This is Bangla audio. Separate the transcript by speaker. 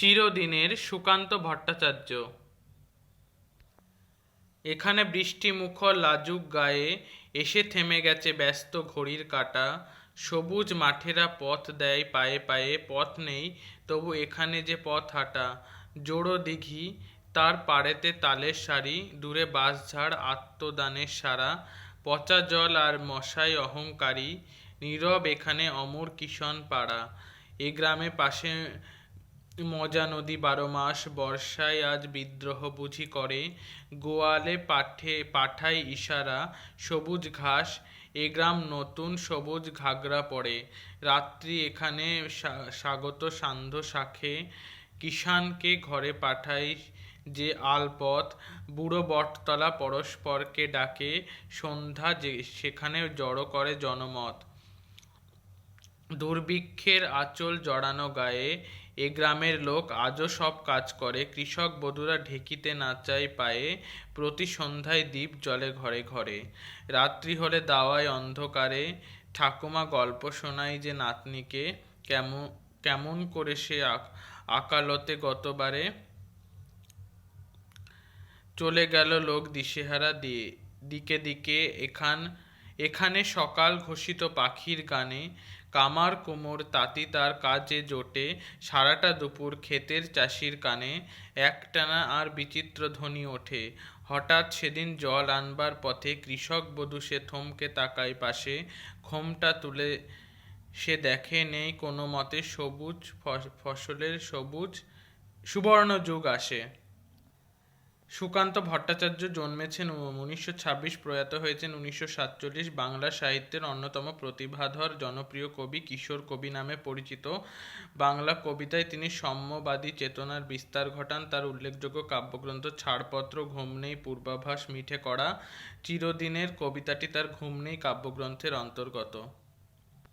Speaker 1: চিরদিনের সুকান্ত ভট্টাচার্য। এখানে বৃষ্টিমুখর লাজুক গায়ে এসে থেমে গেছে ব্যস্ত ঘড়ির কাঁটা। সবুজ মাঠেরা পথ দেয় পায়ে পায়ে, পথ নেই তবু এখানে যে পথ হাঁটা। জোড়ো দিঘি, তার পাড়েতে তালের সারি দূরে বাঁশঝাড় আত্মদানের সারা পচা জল আর মশাই অহংকারী, নীরব এখানে অমর কিষণ পাড়া। এ গ্রামে পাশে মজা নদী বারো মাস বর্ষায় আজ বিদ্রোহ বুঝি করে। গোয়ালে পাঠে, পাঠায় ইশারা, সবুজ ঘাস, এ গ্রাম নতুন সবুজ ঘাগরা পড়ে। রাত্রি এখানে স্বাগত সান্ধ্য শাখে। কিষানকে ঘরে পাঠাই যে আলপথ, বুড়ো বটতলা পরস্পরকে ডাকে। সন্ধ্যা যে, সেখানে জড়ো করে জনমত। দুর্ভিক্ষের আঁচল জড়ানো গায়ে, এ গ্রামের লোক আজও সব কাজ করে। কৃষক বধূরা ঢেকিতে নাচায় পায়ে, প্রতি সন্ধ্যায় দ্বীপ জলে ঘরে ঘরে। রাত্রি হলে দাওয়ায় অন্ধকারে, ঠাকুমা গল্প শোনায় যে নাতনিকে কেমন কেমন করে সে আকালতে গতবারে চলে গেল লোক দিশেহারা দিয়ে, দিকে দিকে এখান এখানে সকাল ঘোষিত পাখির গানে কামার কোমর তাঁতি তার কাজে জোটে, সারাটা দুপুর ক্ষেতের চাষির কানে একটানা আর বিচিত্র ধ্বনি ওঠে। হঠাৎ সেদিন জল আনবার পথে কৃষক বধূ সে থমকে তাকায় পাশে খোমটা তুলে সে দেখে নেই কোনো মতে সবুজ ফসলের সবুজ সুবর্ণ যুগ আসে। সুকান্ত ভট্টাচার্য জন্মেছেন উনিশশো ছাব্বিশ প্রয়াত হয়েছেন উনিশশো সাতচল্লিশ বাংলা সাহিত্যের অন্যতম প্রতিভাধর জনপ্রিয় কবি কিশোর কবি নামে পরিচিত। বাংলা কবিতায় তিনি সাম্যবাদী চেতনার বিস্তার ঘটান, তার উল্লেখযোগ্য কাব্যগ্রন্থ ছাড়পত্র, ঘুম নেই, পূর্বাভাস মিঠে করা, চিরদিনের কবিতাটি তার ঘুম নেই কাব্যগ্রন্থের অন্তর্গত।